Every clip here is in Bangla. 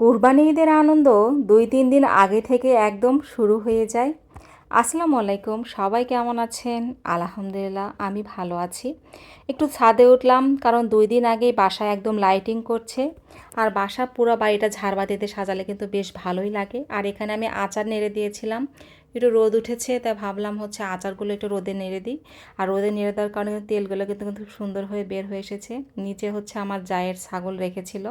কোরবানি ঈদের আনন্দ দুই তিন দিন আগে থেকে একদম শুরু হয়ে যায়। আসসালামু আলাইকুম, সবাই কেমন আছেন? আলহামদুলিল্লাহ, আমি ভালো আছি। একটু ছাদে উঠলাম, কারণ দুই দিন আগেই বাসায় একদম লাইটিং করছে। আর বাসা পুরো বাড়িটা ঝাড়বাতিতে সাজালে কিন্তু বেশ ভালোই লাগে। আর এখানে আমি আচার নেড়ে দিয়েছিলাম। একটু রোদ উঠেছে, তাই ভাবলাম হচ্ছে আচারগুলো একটু রোদে নেড়ে দিই। আর রোদে নেড়ে দেওয়ার কারণে তেলগুলো কিন্তু খুব সুন্দর হয়ে বের হয়ে এসেছে। নিচে হচ্ছে আমার জায়ের ছাগল রেখেছিল।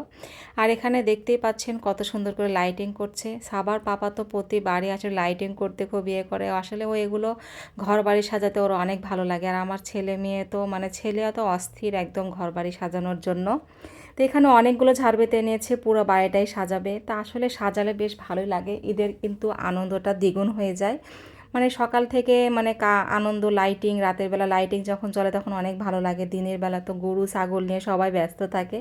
আর এখানে দেখতেই পাচ্ছেন কত সুন্দর করে লাইটিং করছে। সাবার পাপা তো প্রতি বাড়ি আসলে লাইটিং করতে খুব ইয়ে করে। আসলে ও এগুলো ঘর বাড়ি সাজাতে ওর অনেক ভালো লাগে। আর আমার ছেলে মেয়ে তো মানে ছেলে তো অস্থির একদম ঘর বাড়ি সাজানোর জন্য। তো এখানে অনেকগুলো ঝাড়বেতে এনেছে, পুরো বাড়িটাই সাজাবে। তা আসলে সাজালে বেশ ভালোই লাগে, ঈদের কিন্তু আনন্দটা দ্বিগুণ হয়ে যায়। মানে সকাল থেকে মানে কা, আনন্দ লাইটিং রাতের বেলা লাইটিং যখন চলে তখন অনেক ভালো লাগে। দিনের বেলা তো গরু, ছাগল নিয়ে সবাই ব্যস্ত থাকে।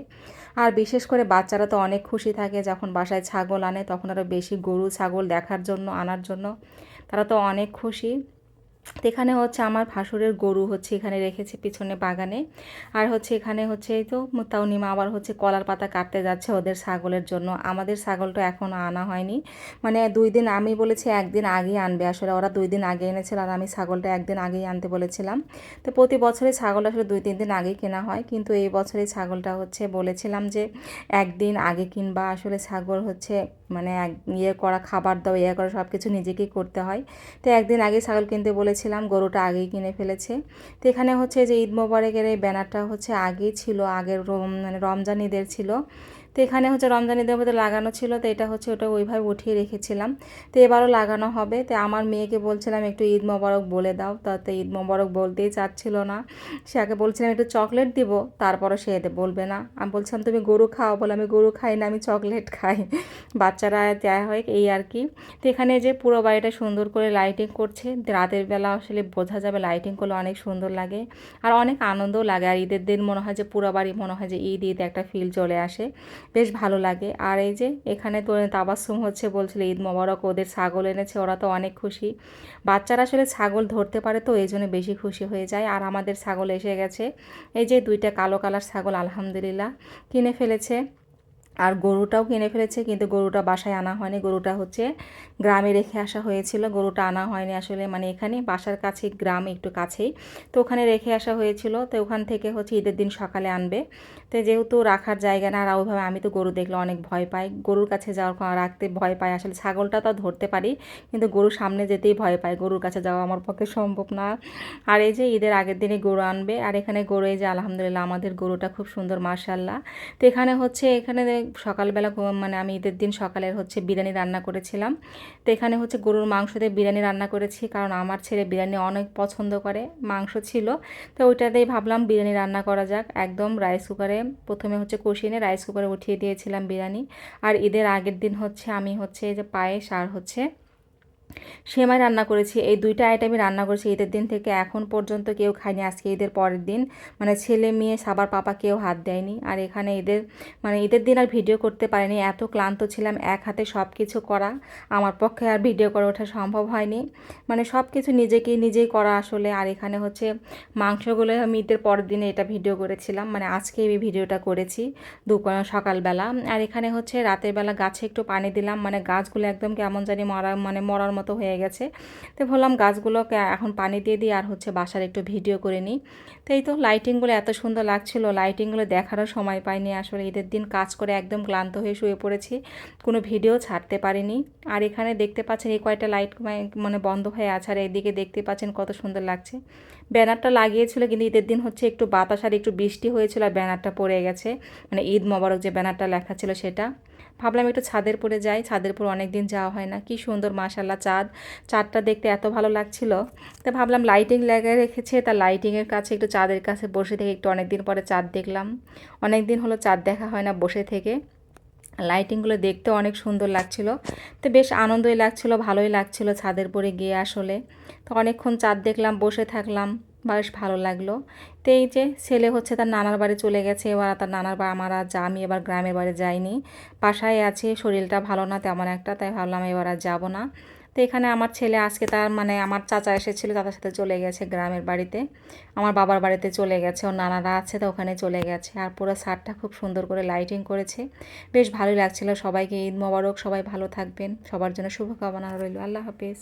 আর বিশেষ করে বাচ্চারা তো অনেক খুশি থাকে যখন বাসায় ছাগল আনে, তখন আরও বেশি গরু, ছাগল দেখার জন্য, আনার জন্য। তারা তো অনেক খুশি। তো এখানে হচ্ছে আমার ভাসুরের গরু হচ্ছে এখানে রেখেছে পিছনে বাগানে। আর হচ্ছে এখানে হচ্ছে এই তো তাউনিমা আবার হচ্ছে কলার পাতা কাটতে যাচ্ছে ওদের ছাগলের জন্য। আমাদের ছাগলটা এখনও আনা হয়নি। মানে দুই দিন আমি বলেছি একদিন আগেই আনবে। আসলে ওরা দুই দিন আগে এনেছিল আর আমি ছাগলটা একদিন আগেই আনতে বলেছিলাম। তো প্রতি বছরে ছাগল আসলে দুই, তিন দিন আগেই কেনা হয়। কিন্তু এই বছরে ছাগলটা হচ্ছে বলেছিলাম যে একদিন আগে কিনবা। আসলে ছাগল হচ্ছে মানে ইয়ে করা, খাবার দাও ইয়ে করা সব কিছু নিজেকেই করতে হয়। তো একদিন আগে ছাগল কিনতে বলেছিলাম গরুটা আগেই কিনে ফেলেছে। তো এখানে হচ্ছে যে ঈদ মোবারকের এই ব্যানারটা হচ্ছে আগেই ছিল, আগের মানে রমজান ঈদের ছিল। তো এখানে হচ্ছে রমজান ঈদের মধ্যে লাগানো ছিল, তো এটা হচ্ছে ওটা ওইভাবে উঠিয়ে রেখেছিলাম। তো এবারও লাগানো হবে, তো আমার মেয়েকে বলছিলাম একটু ঈদ মোবারক বলে দাও, তাতে ঈদ মোবারক বলতেই চাচ্ছিল না। সে আগে বলছিলাম, একটু চকলেট দিব তারপরে সে এতে বলবে না। আমি বলছিলাম, তুমি গরু খাও বলে, আমি গরু খাই না, আমি চকলেট খাই। বাচ্চারা যা হয় এই আর কি। তো এখানে যে পুরো বাড়িটা সুন্দর করে লাইটিং করছে রাতের বেলা আসলে বোঝা যাবে লাইটিং করলে অনেক সুন্দর লাগে। আর অনেক আনন্দও লাগে, আর ঈদের দিন মনে হয় যে পুরো বাড়ি মনে হয় যে ঈদ ঈদ একটা ফিল চলে আসে। বেশ ভালো লাগে। আর এই যে এখানে তো তাবাসুম হচ্ছে বলছিল, ঈদ মোবারক ওদের ছাগল এনেছে, ওরা তো অনেক খুশি। বাচ্চারা আসলে ছাগল ধরতে পারে তো, এই জন্য বেশি খুশি হয়ে যায়। আর আমাদের ছাগল এসে গেছে, এই যে দুইটা কালো কালার ছাগল, আলহামদুলিল্লাহ, কিনে ফেলেছে। আর গরুটাও কিনে ফেলেছে, কিন্তু গরুটা বাসায় আনা হয়নি। গরুটা হচ্ছে গ্রামে রেখে আসা হয়েছিল, গরুটা আনা হয়নি আসলে মানে এখানে বাসার কাছে, গ্রাম একটু কাছেই। তো ওখানে রেখে আসা হয়েছিল, তো ওখান থেকে হচ্ছে ঈদের দিন সকালে আনবে। তো যেহেতু রাখার জায়গা না আর ওইভাবে আমি তো গরু দেখলে অনেক ভয় পাই। গরুর কাছে যাওয়ার রাখতে ভয় পাই। আসলে ছাগলটা তো ধরতে পারি, কিন্তু গরুর সামনে যেতেই ভয় পাই। গরুর কাছে যাওয়া আমার পক্ষে সম্ভব না। আর এই যে ঈদের আগের দিনে গরু আনবে, আর এখানে গরু, এই যে আলহামদুলিল্লাহ আমাদের গরুটা খুব সুন্দর মার্শাল্লাহ তো এখানে হচ্ছে, এখানে সকালবেলা মানে আমি ঈদের দিন সকালের হচ্ছে বিরিয়ানি রান্না করেছিলাম। তো এখানে হচ্ছে গরুর মাংস দিয়ে বিরিয়ানি রান্না করেছি, কারণ আমার ছেলে বিরিয়ানি অনেক পছন্দ করে, মাংস ছিল। তো ওইটাতেই ভাবলাম বিরিয়ানি রান্না করা যাক। একদম রাইস কুকারে প্রথমে হচ্ছে কষিয়ে নিয়ে রাইস কুকারে উঠিয়ে দিয়েছিলাম বিরিয়ানি। আর ঈদের আগের দিন হচ্ছে আমি হচ্ছে যে পায়েস আর হচ্ছে সেমাই রান্না করেছি। এই দুইটা আইটেমই রান্না করেছি। ঈদের দিন থেকে এখন পর্যন্ত কেউ খায়নি। আজকে ঈদের পরের দিন। মানে ছেলে, মেয়ে, সাবার পাপা কেউ হাত দেয়নি। আর এখানে ঈদের মানে ঈদের দিন আর ভিডিও করতে পারিনি। এত ক্লান্ত ছিলাম এক হাতে সব কিছু করা। আমার পক্ষে আর ভিডিও করে ওঠা সম্ভব হয়নি। মানে সব কিছু নিজেকে, নিজেই করা আসলে। আর এখানে হচ্ছে মাংসগুলো আমি ঈদের পরের দিনে এটা ভিডিও করেছিলাম। মানে আজকে এই ভিডিওটা করেছি দুপুর সকালবেলা। আর এখানে হচ্ছে রাতের বেলা গাছে একটু পানি দিলাম। মানে গাছগুলো একদম কেমন জানি মরা মানে মরার মতো হয়ে গেছে। তো বললাম গাছগুলোকে এখন পানি দিয়ে দিই আর হচ্ছে বাসার একটু ভিডিও করে নিই। তো এই তো লাইটিংগুলো এত সুন্দর লাগছিল। লাইটিংগুলো দেখারও সময় পাইনি। আসলে ঈদের দিন কাজ করে একদম ক্লান্ত হয়ে শুয়ে পড়েছি। কোনো ভিডিও ছাড়তে পারিনি। আর এখানে দেখতে পাচ্ছেন এই কয়টা লাইট মানে বন্ধ হয়ে আছে। আর এদিকে দেখতে পাচ্ছেন কত সুন্দর লাগছে। ব্যানারটা লাগিয়েছিল কিন্তু ঈদের দিন হচ্ছে একটু বাতাস আর একটু বৃষ্টি হয়েছিল আর ব্যানারটা পড়ে গেছে। মানে ঈদ মোবারক যে ব্যানারটা লেখা ছিল সেটা। ভাবলাম একটু ছাদের পরে যাই। ছাদের পর অনেক দিন যাওয়া হয় না। কি সুন্দর মাশাল্লাহ চাঁদ। চাঁদটা দেখতে এত ভালো লাগছিল। তো ভাবলাম লাইটিং লাগিয়ে রেখেছে। তা লাইটিংয়ের কাছে একটু চাঁদের কাছে বসে থেকে একটু অনেক দিন পরে চাঁদ দেখলাম। অনেক দিন হলো চাঁদ দেখা হয় না, বসে থেকে। লাইটিংগুলো দেখতে অনেক সুন্দর লাগছিল। তো বেশ আনন্দই লাগছিল, ভালোই লাগছিল ছাদের পরে গিয়ে আসলে। তো অনেকক্ষণ চাঁদ দেখলাম, বসে থাকলাম, বেশ ভালো লাগল। তো এই যে ছেলে হচ্ছে তার নানার বাড়ি চলে গেছে, এবার তার নানার বাড়ি আমার আর আমি এবার গ্রামের বাড়ি যাইনি। বাসায় আছে, শরীরটা ভালো না তেমন একটা, তাই ভাবলাম এবার আর যাব না। তো এখানে আমার ছেলে আজকে তার মানে আমার চাচা এসেছিল, তাদের সাথে চলে গেছে গ্রামের বাড়িতে। আমার বাবার বাড়িতে চলে গেছে, ওর নানারা আছে তো ওখানে চলে গেছে। আর পুরো সারটা খুব সুন্দর করে লাইটিং করেছে। বেশ ভালোই লাগছিল। সবাইকে ঈদ মোবারক, সবাই ভালো থাকবেন। সবার জন্য শুভকামনা রইল। আল্লাহ হাফেজ।